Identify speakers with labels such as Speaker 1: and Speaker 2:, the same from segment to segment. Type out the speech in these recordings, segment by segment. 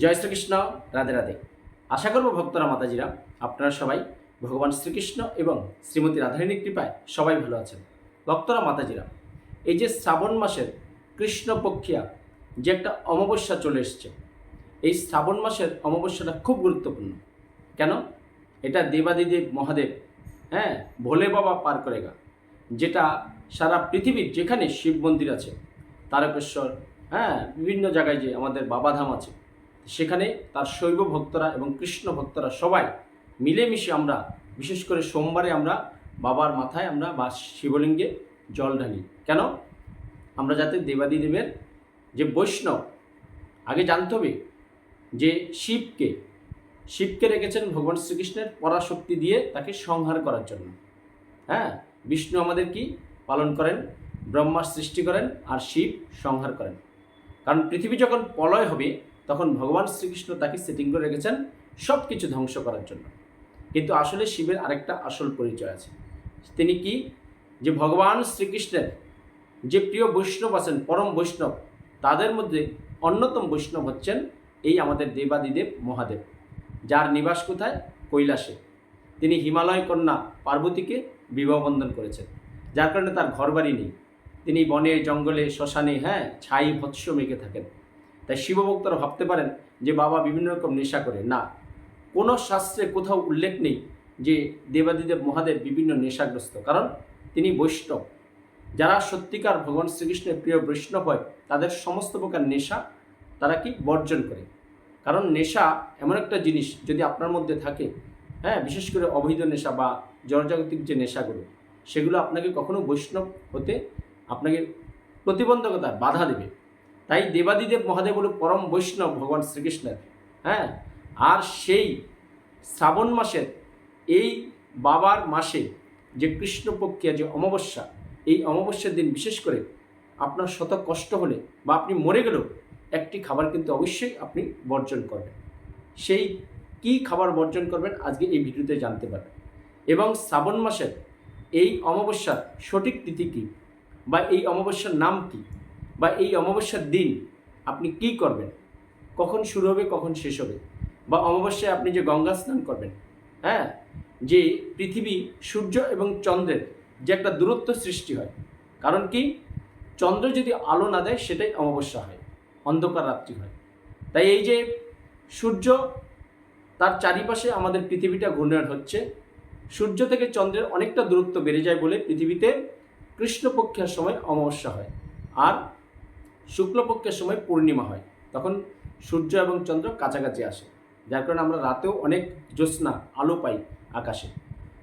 Speaker 1: জয় শ্রীকৃষ্ণ, রাধে রাধে। আশা করব ভক্তরা, মাতাজিরা, আপনারা সবাই ভগবান শ্রীকৃষ্ণ এবং শ্রীমতী রাধারণীর কৃপায় সবাই ভালো আছেন। ভক্তরা, মাতাজিরা, এই যে শ্রাবণ মাসের কৃষ্ণপক্ষিয়া যে একটা অমাবস্যা চলে এসছে, এই শ্রাবণ মাসের অমাবস্যাটা খুব গুরুত্বপূর্ণ। কেন? এটা দেবাদিদেব মহাদেব হ্যাঁ ভোলে বাবা পার করেগা, যেটা সারা পৃথিবীর যেখানে শিব মন্দির আছে, তারকেশ্বর হ্যাঁ বিভিন্ন জায়গায় যে আমাদের বাবাধাম আছে সেখানে তার শৈব ভক্তরা এবং কৃষ্ণ ভক্তরা সবাই মিলেমিশে আমরা, বিশেষ করে সোমবারে আমরা বাবার মাথায় আমরা বা শিবলিঙ্গে জল ঢালি। কেন? আমরা যাতে দেবাদিদেবের যে বৈষ্ণব, আগে জানতে হবে যে শিবকে শিবকে রেখেছেন ভগবান শ্রীকৃষ্ণের পরাশক্তি দিয়ে তাকে সংহার করার জন্য। হ্যাঁ? বিষ্ণু আমাদের কি? পালন করেন, ব্রহ্মার সৃষ্টি করেন আর শিব সংহার করেন। কারণ পৃথিবী যখন প্রলয় হবে তখন ভগবান শ্রীকৃষ্ণ তাকে সেটিং করে রেখেছেন সব কিছু ধ্বংস করার জন্য। কিন্তু আসলে শিবের আরেকটা আসল পরিচয় আছে। তিনি কি? যে ভগবান শ্রীকৃষ্ণের যে প্রিয় বৈষ্ণব আছেন, পরম বৈষ্ণব, তাদের মধ্যে অন্যতম বৈষ্ণব হচ্ছেন এই আমাদের দেবাদিদেব মহাদেব, যার নিবাস কোথায়? কৈলাসে। তিনি হিমালয় কন্যা পার্বতীকে বিবাহ বন্ধন করেছেন, যার কারণে তার ঘরবাড়ি নেই। তিনি বনে, জঙ্গলে, শ্মশানে হ্যাঁ ছাই, ভৎস্য মেখে থাকেন। তাই শিবভক্তরা ভাবতে পারেন যে বাবা বিভিন্ন রকম নেশা করে। না, কোনো শাস্ত্রে কোথাও উল্লেখ নেই যে দেবাদিদেব মহাদেব বিভিন্ন নেশাগ্রস্ত, কারণ তিনি বৈষ্ণব। যারা সত্যিকার ভগবান শ্রীকৃষ্ণের প্রিয় বৈষ্ণব হয়, তাদের সমস্ত প্রকার নেশা তারা কি বর্জন করে? কারণ নেশা এমন একটা জিনিস যদি আপনার মধ্যে থাকে হ্যাঁ বিশেষ করে অবৈধ নেশা বা জড়জাগতিক যে নেশাগুলো, সেগুলো আপনাকে কখনো বৈষ্ণব হতে আপনাকে প্রতিবন্ধকতা বাধা দেবে। তাই দেবাদিদেব মহাদেব হল পরম বৈষ্ণব ভগবান শ্রীকৃষ্ণের। হ্যাঁ? আর সেই শ্রাবণ মাসের এই বাবার মাসে যে কৃষ্ণপক্ষিয়া যে অমাবস্যা, এই অমাবস্যার দিন বিশেষ করে আপনার শত কষ্ট হলে বা আপনি মরে গেলেও একটি খাবার কিন্তু অবশ্যই আপনি বর্জন করবেন। সেই কি খাবার বর্জন করবেন আজকে এই ভিডিওতে জানতে পারবেন। এবং শ্রাবণ মাসের এই অমাবস্যার সঠিক তিথি কী? বা এই অমাবস্যার নাম কি? বা এই অমাবস্যার দিন আপনি কি করবেন? কখন শুরু হবে, কখন শেষ হবে? বা অমাবস্যায় আপনি যে গঙ্গা স্নান করবেন হ্যাঁ? যে পৃথিবী সূর্য এবং চন্দ্রের যে একটা দূরত্ব সৃষ্টি হয়। কারণ কি? চন্দ্র যদি আলো না দেয়, সেটাই অমাবস্যা হয়, অন্ধকার রাত্রি হয়। তাই এই যে সূর্য তার চারিপাশে আমাদের পৃথিবীটা ঘূর্ণয়ন হচ্ছে, সূর্য থেকে চন্দ্রের অনেকটা দূরত্ব বেড়ে যায় বলে পৃথিবীতে কৃষ্ণপক্ষের সময় অমাবস্যা হয়। আর শুক্লপক্ষের সময় পূর্ণিমা হয়, তখন সূর্য এবং চন্দ্র কাছাকাছি আসে। যার কারণে আমরা রাতেও অনেক জ্যোৎস্না, আলো পাই আকাশে।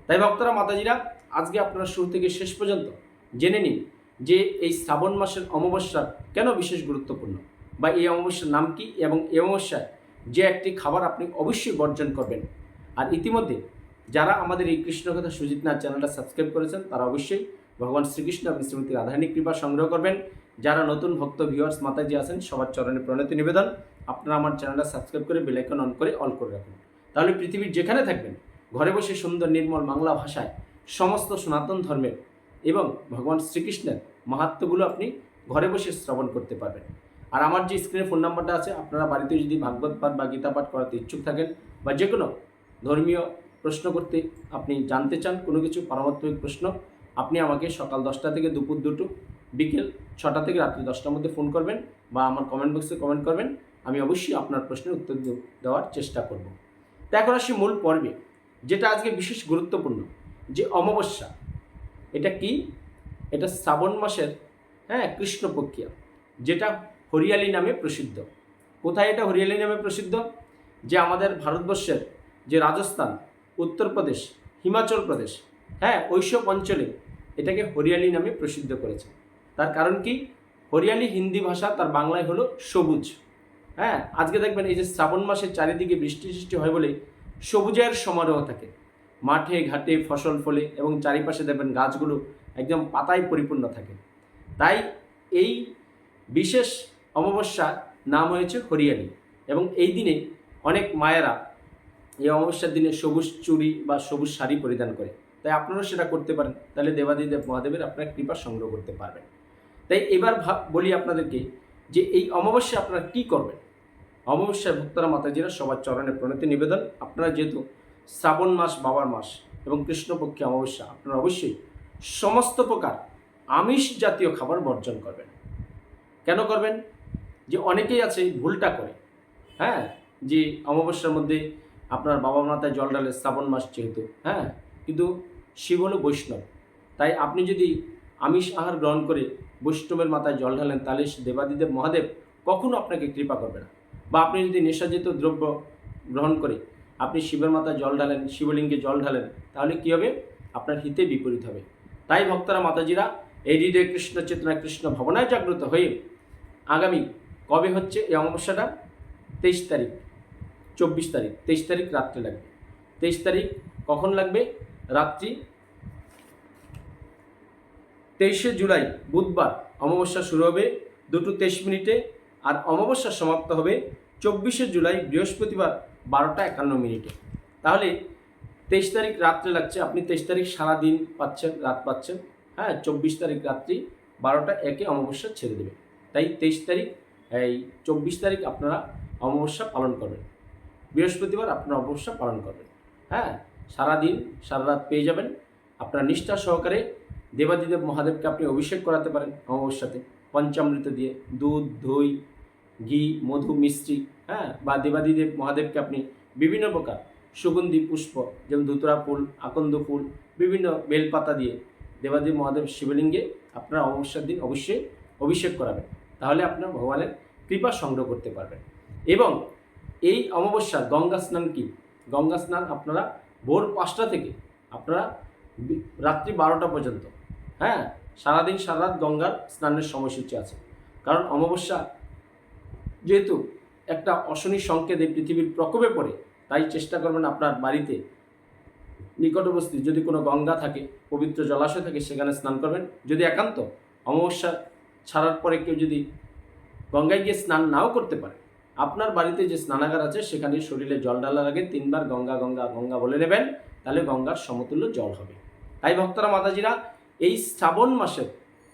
Speaker 1: তাই ভক্তরা, মাতাজিরা, আজকে আপনারা শুরু থেকে শেষ পর্যন্ত জেনে নিন যে এই শ্রাবণ মাসের অমাবস্যা কেন বিশেষ গুরুত্বপূর্ণ বা এই অমাবস্যার নাম কি এবং এই অমাবস্যায় যে একটি খাবার আপনি অবশ্যই বর্জন করবেন। আর ইতিমধ্যে যারা আমাদের এই কৃষ্ণকথা সুজিত নাথ চ্যানেলটা সাবস্ক্রাইব করেছেন, তারা অবশ্যই ভগবান শ্রীকৃষ্ণ এবং শ্রীমতী রাধারণী কৃপা সংগ্রহ করবেন। যারা নতুন ভক্ত ভিউয়ার্স মাতাজি আছেন, সবার চরণে প্রণতি নিবেদন। আপনারা আমার চ্যানেলটা সাবস্ক্রাইব করে বেলাইকন অন করে অল করে রাখুন। তাহলে পৃথিবীর যেখানে থাকবেন, ঘরে বসে সুন্দর নির্মল বাংলা ভাষায় সমস্ত সনাতন ধর্মের এবং ভগবান শ্রীকৃষ্ণের মাহাত্ম্যগুলো আপনি ঘরে বসে শ্রবণ করতে পারবেন। আর আমার যে স্ক্রিনে ফোন নাম্বারটা আছে, আপনারা বাড়িতে যদি ভাগবত পাঠ বা গীতা পাঠ করাতে ইচ্ছুক থাকেন বা যে কোনো ধর্মীয় প্রশ্ন করতে আপনি জানতে চান, কোনো কিছু পারমাত্মিক প্রশ্ন, আপনি আমাকে সকাল দশটা থেকে দুপুর দুটো বিকেল ছটা থেকে রাত্রি দশটার মধ্যে ফোন করবেন বা আমার কমেন্ট বক্সে কমেন্ট করবেন। আমি অবশ্যই আপনার প্রশ্নের উত্তর দেওয়ার চেষ্টা করব। তো এখন আসি মূল পর্বে, যেটা আজকে বিশেষ গুরুত্বপূর্ণ, যে অমাবস্যা। এটা কি? এটা শ্রাবণ মাসের হ্যাঁ কৃষ্ণপক্ষিয়া যেটা হরিয়ালি নামে প্রসিদ্ধ। কোথায় এটা হরিয়ালি নামে প্রসিদ্ধ? যে আমাদের ভারতবর্ষের যে রাজস্থান, উত্তরপ্রদেশ, হিমাচল প্রদেশ হ্যাঁ ওইসব অঞ্চলে এটাকে হরিয়ালি নামে প্রসিদ্ধ করেছে। তার কারণ কি? হরিয়ালি হিন্দি ভাষা তার বাংলায় হলো সবুজ। হ্যাঁ? আজকে দেখবেন এই যে শ্রাবণ মাসের চারিদিকে বৃষ্টি সৃষ্টি হয় বলে সবুজের সমারোহ থাকে। মাঠে, ঘাটে, ফসল, ফলে এবং চারিপাশে দেখবেন গাছগুলো একদম পাতায় পরিপূর্ণ থাকে। তাই এই বিশেষ অমাবস্যা নাম হয়েছে হরিয়ালি এবং এই দিনে অনেক মায়েরা এই অমাবস্যার দিনে সবুজ চুড়ি বা সবুজ শাড়ি পরিধান করে। তাই আপনারাও সেটা করতে পারেন। তাহলে দেবাদিদেব মহাদেবের আপনার কৃপা সংগ্রহ করতে পারবেন। তাই এবার বলি আপনাদেরকে যে এই অমাবস্যা আপনারা কী করবেন? অমাবস্যায় ভক্তরা মাতাজিরা সবার চরণে প্রণতি নিবেদন। আপনারা যেহেতু শ্রাবণ মাস, বাবার মাস এবং কৃষ্ণপক্ষে অমাবস্যা, আপনারা অবশ্যই সমস্ত প্রকার আমিষ জাতীয় খাবার বর্জন করবেন। কেন করবেন? যে অনেকেই আছে ভুলটা করে হ্যাঁ? যে অমাবস্যার মধ্যে আপনার বাবা মাতায় জল ডালে শ্রাবণ মাস যেহেতু হ্যাঁ? কিন্তু শিব হলো বৈষ্ণব। তাই আপনি যদি আমিষ আহার গ্রহণ করে বৈষ্ণবের মাথায় জল ঢালেন তাহলে দেবাদিদেব মহাদেব, কখনো আপনাকে কৃপা করবে না। বা আপনি যদি নেশাজিত দ্রব্য গ্রহণ করে আপনি শিবের মাথায় জল ঢালেন, শিবলিঙ্গে জল ঢালেন, তাহলে কী হবে? আপনার হিতে বিপরীত হবে। তাই ভক্তরা মাতাজিরা, এই হৃদয় কৃষ্ণ চেতনা কৃষ্ণ ভবনায় জাগ্রত হয়ে আগামী কবে হচ্ছে এই অমাবস্যাটা? তেইশ তারিখ, চব্বিশ তারিখ, তেইশ তারিখ রাত্রে লাগবে। তেইশ তারিখ কখন লাগবে? রাত্রি তেইশে জুলাই বুধবার অমাবস্যা শুরু হবে, দুটো তেইশ মিনিটে, আর অমাবস্যা সমাপ্ত হবে চব্বিশে জুলাই বৃহস্পতিবার বারোটা একান্ন মিনিটে। তাহলে তেইশ তারিখ রাত্রে লাগছে, আপনি তেইশ তারিখ সারা দিন পাচ্ছেন, রাত পাচ্ছেন হ্যাঁ চব্বিশ তারিখ রাত্রি বারোটা একে অমাবস্যা ছেড়ে দেবে তাই তেইশ তারিখ, এই চব্বিশ তারিখ আপনারা অমাবস্যা পালন করবেন। বৃহস্পতিবার আপনারা অমাবস্যা পালন করবেন। হ্যাঁ সারাদিন সারা রাত পেয়ে যাবেন। আপনার নিষ্ঠা সহকারে দেবাদিদেব মহাদেবকে আপনি অভিষেক করাতে পারেন অমাবস্যাতে, পঞ্চামৃত দিয়ে, দুধ, দই, ঘি, মধু, মিষ্টি হ্যাঁ? বা দেবাদিদেব মহাদেবকে আপনি বিভিন্ন প্রকার সুগন্ধি, পুষ্প, যেমন ধুতরা ফুল, আকন্দ ফুল, বিভিন্ন বেলপাতা দিয়ে দেবাদেব মহাদেব শিবলিঙ্গে আপনারা অমাবস্যার দিন অবশ্যই অভিষেক করাবেন। তাহলে আপনার ভগবানের কৃপা সংগ্রহ করতে পারবেন। এবং এই অমাবস্যা গঙ্গা স্নান কি? গঙ্গা স্নান আপনারা ভোর পাঁচটা থেকে আপনারা রাত্রি বারোটা পর্যন্ত হ্যাঁ সারাদিন সারা গঙ্গার স্নানের সময়সূচি আছে। কারণ অমাবস্যা যেহেতু একটা অশনি সংকেত এই পৃথিবীর প্রকোপে পড়ে, তাই চেষ্টা করবেন আপনার বাড়িতে নিকটবর্তী যদি কোনো গঙ্গা থাকে, পবিত্র জলাশয় থাকে, সেখানে স্নান করবেন। যদি একান্ত অমাবস্যা ছাড়ার পরে কেউ যদি গঙ্গায় গিয়ে স্নান নাও করতে পারে, আপনার বাড়িতে যে স্নানাগার আছে, সেখানে শরীরে জল ঢালার আগে তিনবার গঙ্গা গঙ্গা গঙ্গা বলে নেবেন, তাহলে গঙ্গার সমতুল্য জল হবে। তাই ভক্তরা, মাতাজিরা এই শ্রাবণ মাসের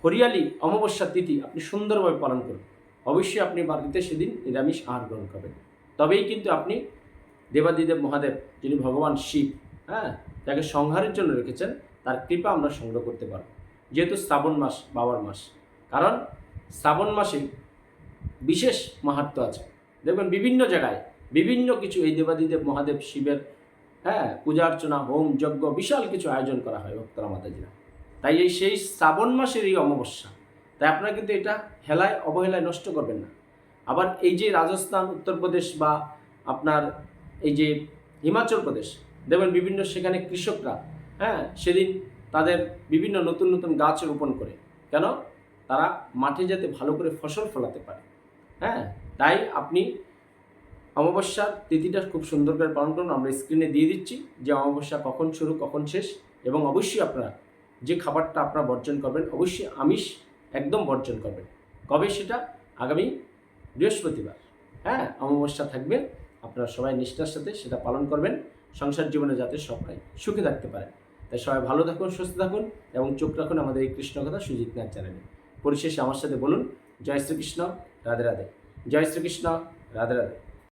Speaker 1: হরিয়ালি অমাবস্যা তিথি আপনি সুন্দরভাবে পালন করুন। অবশ্যই আপনি বাড়িতে সেদিন নিরামিষ আহার গ্রহণ করবেন। তবেই কিন্তু আপনি দেবাদিদেব মহাদেব, যিনি ভগবান শিব হ্যাঁ যাকে সংহারের জন্য রেখেছেন, তার কৃপা আমরা সংগ্রহ করতে পারব। যেহেতু শ্রাবণ মাস, বাবার মাস। কারণ শ্রাবণ মাসে বিশেষ মাহাত্ম আছে। দেখবেন বিভিন্ন জায়গায় বিভিন্ন কিছু এই দেবাদিদেব মহাদেব শিবের হ্যাঁ পূজা অর্চনা, হোম, যজ্ঞ, বিশাল কিছু আয়োজন করা হয় ভক্তরা মাতাজিরা। তাই এই সেই শ্রাবণ মাসের এই অমাবস্যা। তাই আপনারা কিন্তু এটা হেলায়, অবহেলায় নষ্ট করবেন না। আবার এই যে রাজস্থান উত্তরপ্রদেশ বা আপনার এই যে হিমাচল প্রদেশ, দেখবেন বিভিন্ন সেখানে কৃষকরা হ্যাঁ সেদিন তাদের বিভিন্ন নতুন নতুন গাছ রোপণ করে। কেন? তারা মাঠে যাতে ভালো করে ফসল ফলাতে পারে। হ্যাঁ তাই আপনি অমাবস্যার তিথিটা খুব সুন্দর করে পালন করুন। আমরা স্ক্রিনে দিয়ে দিচ্ছি যে অমাবস্যা কখন শুরু, কখন শেষ এবং অবশ্যই আপনারা যে খাবারটা আপনারা বর্জন করবেন, অবশ্যই আমিষ একদম বর্জন করবেন। কবে সেটা? আগামী বৃহস্পতিবার। হ্যাঁ অমাবস্যা থাকবে, আপনারা সবাই নিষ্ঠার সাথে সেটা পালন করবেন। সংসার জীবনে যাতে সবাই সুখে থাকতে পারেন। তাই সবাই ভালো থাকুন, সুস্থ থাকুন এবং চোখ রাখুন আমাদের এই কৃষ্ণ কথা সুজিত নাথ চ্যানেলে। পরিশেষে আমার সাথে বলুন, জয় শ্রীকৃষ্ণ, রাধে রাধে। জয় শ্রীকৃষ্ণ, রাধে রাধে।